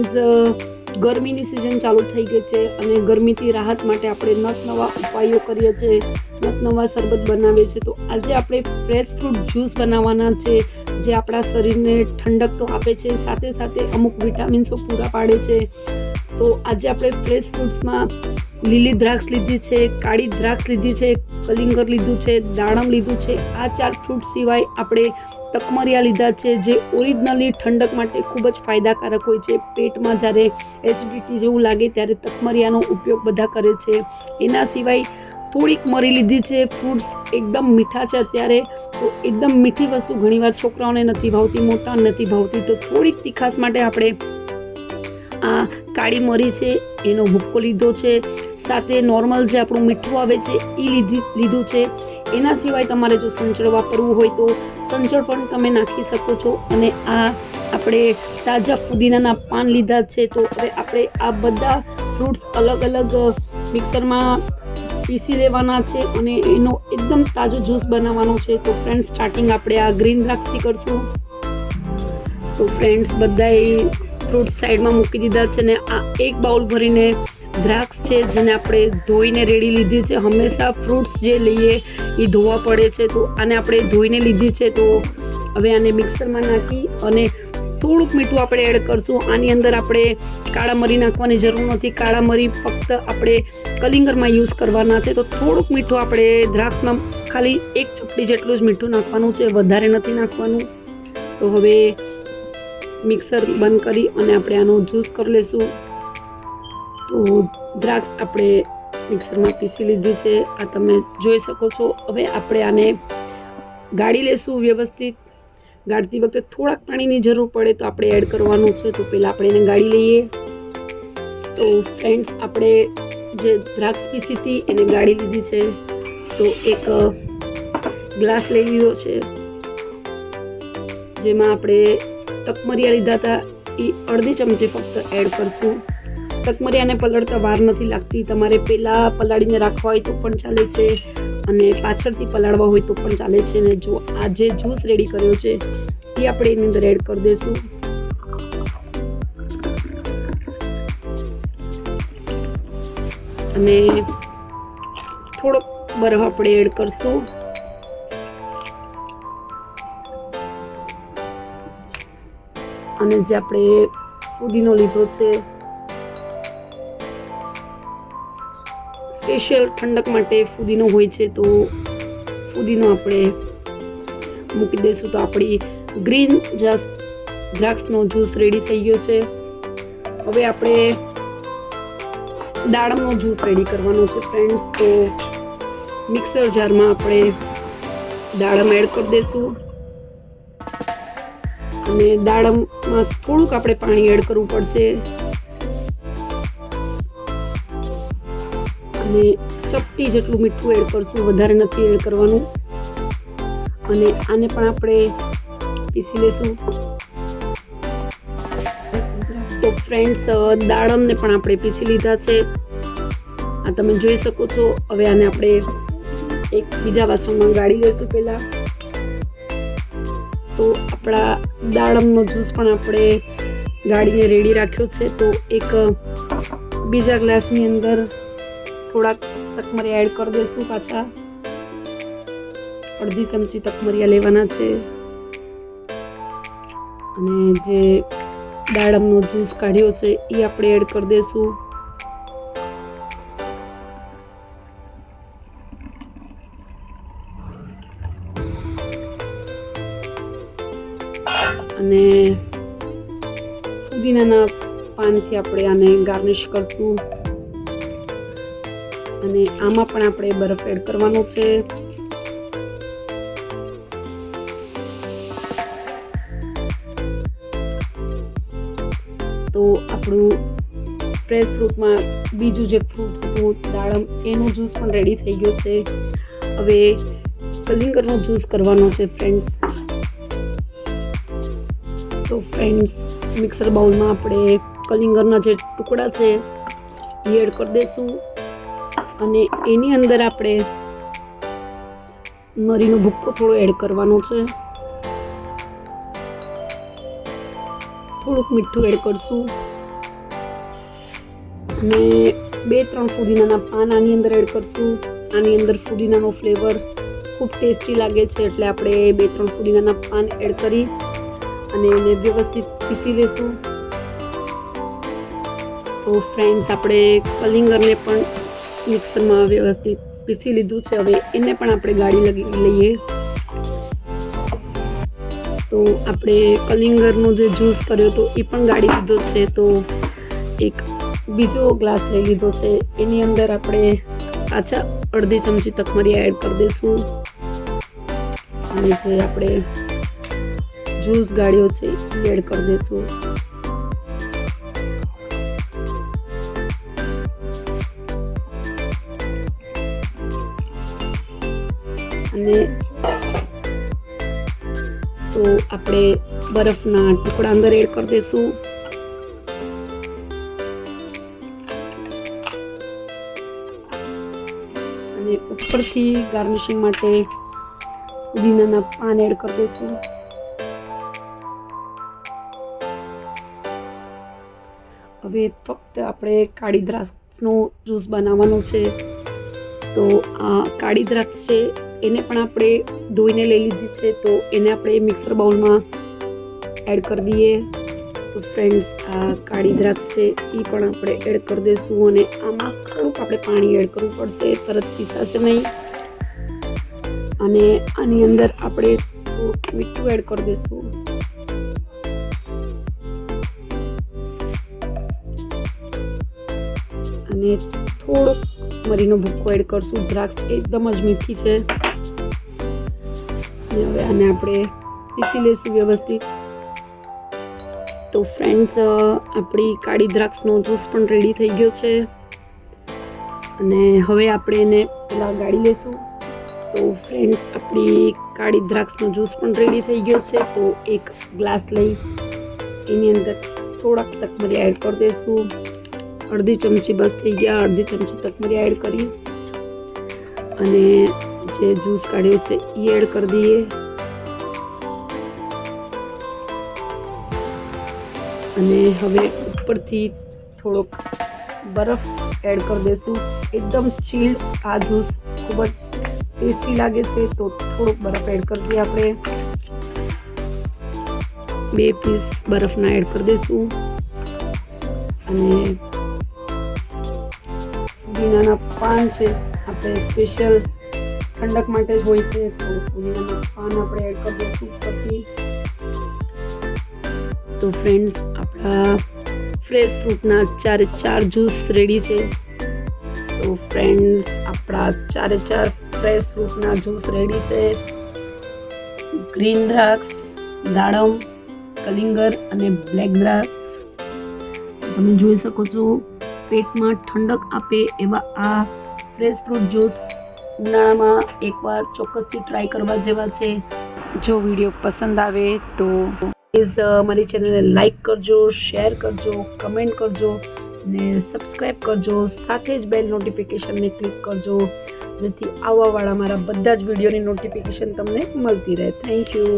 Friends ગરમીની season ચાલુ થઈ ગઈ છે અને ગરમીથી રાહત માટે આપણે નત નવા ઉપાયો કરીએ છીએ, નત નવા શરબત બનાવીએ છીએ. તો આજે આપણે ફ્રેશ ફ્રૂટ જ્યુસ બનાવવાના છે, જે આપણા શરીરને ઠંડક તો આપે છે, સાથે સાથે અમુક વિટામિન્સો પૂરા પાડે છે. તો આજે આપણે ફ્રેશ ફ્રૂટ્સમાં લીલી દ્રાક્ષ લીધી છે, કાળી દ્રાક્ષ લીધી છે, કલિંગર લીધું છે દાડમ લીધું છે. આ ચાર ફ્રૂટ સિવાય આપણે તકમરિયા લીધા છે, જે ઓરિજિનલી ઠંડક માટે ખૂબ જ ફાયદાકારક હોય છે. પેટમાં જ્યારે એસિડિટી જેવું લાગે ત્યારે તકમરિયાનો ઉપયોગ બધા કરે છે. એના સિવાય થોડીક મરી લીધી છે ફ્રૂટ્સ એકદમ મીઠા છે અત્યારે. તો એકદમ મીઠી વસ્તુ ઘણીવાર છોકરાઓને નથી ભાવતી, મોટા નથી ભાવતી. તો થોડીક તીખાસ માટે આપણે આ કાળી મરી છે, એનો ભૂક્કો લીધો છે. સાથે નોર્મલ જે આપણું મીઠું આવે છે એ લીધી લીધું છે. એના સિવાય તમારે જો સંચળ વાપરવું હોય તો સંચળ પણ તમે નાખી શકો છો અને આ આપણે તાજા પુદીનાના પાન લીધા છે તો હવે આપણે આ બધા ફ્રૂટ્સ અલગ અલગ મિક્સરમાં પીસી લેવાના છે અને એનો એકદમ તાજો જ્યુસ બનાવવાનો છે. તો ફ્રેન્ડ સ્ટાર્ટિંગ આપણે આ ગ્રીન દ્રાક્ષથી કરશું. તો ફ્રેન્ડ્સ બધાએ ફ્રૂટ સાઈડમાં મૂકી દીધા છે ને આ એક બાઉલ ભરીને દ્રાક્ષ છે, જેને આપણે ધોઈને રેડી લીધી છે. હંમેશા ફ્રૂટ્સ જે લઈએ, એ ધોવા પડે છે. તો આને આપણે ધોઈને લીધી છે, તો હવે આને મિક્સરમાં નાખી અને થોડુંક મીઠું આપણે એડ કરશું. આની અંદર આપણે કાળા મરી નાખવાની જરૂર નથી. કાળા મરી ફક્ત આપણે કલિંગરમાં યુઝ કરવાના છે. તો થોડુંક મીઠું આપણે દ્રાક્ષમાં ખાલી એક ચપટી જેટલું જ મીઠું નાખવાનું છે. વધારે નથી નાખવાનું. તો હવે મિક્સર બંધ કરી અને આપણે આનો જ્યુસ કરી લેશું. તો દ્રાક્ષ આપણે મિક્સરમાં પીસી લીધી છે. આ તમે જોઈ શકો છો. હવે આપણે આને ગાળી લેશું વ્યવસ્થિત. ગાળતી વખતે થોડાક પાણીની જરૂર પડે તો આપણે એડ કરવાનું છે. તો પહેલાં આપણે એને ગાળી લઈએ. તો ફ્રેન્ડ્સ, આપણે જે દ્રાક્ષ પીસી હતી એને ગાળી લીધી છે. તો એક ગ્લાસ લઈ લીધો છે. જેમાં આપણે તકમરિયા લીધા હતા. એ અડધી ચમચી ફક્ત એડ કરશું. તકમરિયાને પલળતા વાર નથી લાગતી. તમારે પહેલાં પલાળીને રાખવા હોય તો પણ ચાલે છે અને પાછળથી પલાળવા હોય તો પણ ચાલે છે. ને જો આ જે જ્યુસ રેડી કર્યો છે, એ આપણે એની અંદર એડ કરી દઈશું. અને થોડોક બરફ આપણે એડ કરશું. અને જે આપણે પુદીનો લીધો છે સ્પેશિયલ ઠંડક માટે ફુદીનો હોય છે તો ફુદીનો આપણે મૂકી દઈશું. તો આપણી ગ્રીન જસ્ટ દ્રાક્ષનો જ્યુસ રેડી થઈ ગયો છે. હવે આપણે દાડમનો જ્યુસ રેડી કરવાનો છે ફ્રેન્ડ્સ તો મિક્સર જારમાં આપણે દાડમ એડ કરી દઈશું. અને દાડમમાં થોડુંક આપણે પાણી એડ કરવું પડશે. અને ચપટી જેટલું મીઠું એડ કરશું, વધારે નથી એડ કરવાનું. અને આને પણ આપણે પીસી લેશું. તો ફ્રેન્ડ્સ દાડમને પણ આપણે પીસી લીધા છે. આ તમે જોઈ શકો છો. હવે આને આપણે એક બીજા વાસણમાં ગાળી લઈશું પહેલાં. તો આપણા દાડમનો જ્યુસ પણ આપણે ગાળીને રેડી રાખ્યો છે. તો એક બીજા ગ્લાસની અંદર થોડાક તકમરિયા એડ કરી દઈશું પાછા. અડધી ચમચી તકમરિયા લેવાના છે. અને જે દાડમનો જ્યુસ કાઢ્યો છે, એ આપણે એડ કરી દઈશું. અને પુદીનાના પાનથી આપણે આને ગાર્નિશ કરશું. અને આમાં પણ આપણે બરફ એડ કરવાનો છે. તો આપણું ફ્રેશ ફ્રૂટમાં બીજું જે ફ્રૂટ હતું દાડમ એનો જ્યુસ પણ રેડી થઈ ગયો છે. હવે કલિંગરનો જ્યુસ કરવાનો છે ફ્રેન્ડ્સ તો ફ્રેન્ડ્સ મિક્સર બાઉલમાં આપણે કલિંગરના જે ટુકડા છે, એ એડ કરી દઈશું. અને એની અંદર આપણે મરીનો ભૂક્કો થોડો એડ કરવાનો છે. થોડુંક મીઠું એડ કરશું. અને બે, ત્રણ ફુદીનાના પાન આની અંદર એડ કરશું. આની અંદર ફુદીનાનો ફ્લેવર ખૂબ ટેસ્ટી લાગે છે, એટલે આપણે બે, ત્રણ ફુદીનાના પાન એડ કરી અને એને વ્યવસ્થિત પીસી લઈશું તો ફ્રેન્ડ્સ આપણે કલિંગરને પણ મિક્સરમાં વ્યવસ્થિત પીસી લીધું છે. હવે એને પણ આપણે ગાળી લગી લઈએ. તો આપણે કલિંગરનો જે જ્યુસ કર્યો તો એ પણ ગાળી લીધો છે. તો એક બીજો ગ્લાસ લઈ લીધો છે. એની અંદર આપણે પાછા અડધી ચમચી તકમરીયા એડ કરી દઈશું. અને જે આપણે જ્યુસ ગાળ્યો છે, એ એડ કરી દઈશું. અને તો આપણે બરફના ટુકડા અંદર એડ કરી દઈશું અને ઉપરથી ગાર્નિશિંગ માટે પુદીનાના પાન એડ કરી દઈશું હવે ફક્ત આપણે કાળી દ્રાક્ષનો જ્યુસ બનાવવાનો છે. તો આ કાળી દ્રાક્ષ છે એને પણ આપણે ધોઈને લઈ લીધી છે, તો એને આપણે મિક્સર બાઉલમાં એડ કરી દઈએ. તો ફ્રેન્ડ્સ આ કાળી દ્રાક્ષ છે એ પણ આપણે એડ કરી દઈશું અને આમાં થોડુંક આપણે પાણી એડ કરવું પડશે, તરત પીસાશે નહીં. અને આની અંદર આપણે મીઠું એડ કરી દઈશું અને થોડોક મરીનો ભૂક્કો એડ કરશું. દ્રાક્ષ એકદમ જ મીઠી છે. હવે આને આપણે પીસી લઈશું વ્યવસ્થિત. તો ફ્રેન્ડ્સ આપણી કાળી દ્રાક્ષનો જ્યુસ પણ રેડી થઈ ગયો છે. અને હવે આપણે એને પહેલાં ગાળી લઈશું તો ફ્રેન્ડ્સ આપણી કાળી દ્રાક્ષનો જ્યુસ પણ રેડી થઈ ગયો છે. તો એક ગ્લાસ લઈ એની અંદર થોડાક તકમરી એડ કરી દઈશું અડધી ચમચી બસ થઈ ગયા. અડધી ચમચી તકમરી એડ કરી. અને જે જ્યુસ કાઢ્યો છે એ એડ કરી દઈએ. અને હવે ઉપરથી થોડોક બરફ એડ કરી દઈશું. એકદમ ચીલ્ડ આ જ્યુસ ખૂબ જ ટેસ્ટી લાગે છે, તો થોડોક બરફ એડ કરી દઈએ આપણે. બે પીસ બરફના એડ કરી દઈશું. અને પુદીનાના પાન છે, આપણે સ્પેશિયલ ઠંડક માટે જ હોય છે. તો પાન આપણે એડ કરી દઈશું ઉપરથી તો ફ્રેન્ડ્સ આપણા ફ્રેશ ફ્રૂટના ચારે ચાર જ્યુસ રેડી છે. તો ફ્રેન્ડ્સ આપણા ચારે ચાર ફ્રેશ ફ્રૂટના જ્યુસ રેડી છે. ગ્રીન દ્રાક્ષ દાડમ, કલિંગર અને બ્લેક દ્રાક્ષ તમે જોઈ શકો છો, પેટમાં ઠંડક આપે એવા આ ફ્રેશ ફ્રૂટ જ્યુસ ઉનાળામાં એકવાર ચોક્કસથી ટ્રાય કરવા જેવા છે. જો વીડિયો પસંદ આવે તો પ્લીઝ મારી ચેનલને લાઈક કરજો શેર કરજો કમેન્ટ કરજો, ને સબસ્ક્રાઈબ કરજો, સાથે જ બેલ નોટિફિકેશનને ક્લિક કરજો, જેથી આવવાવાળા મારા બધા જ વિડીયોની નોટિફિકેશન તમને મળતી રહે. Thank you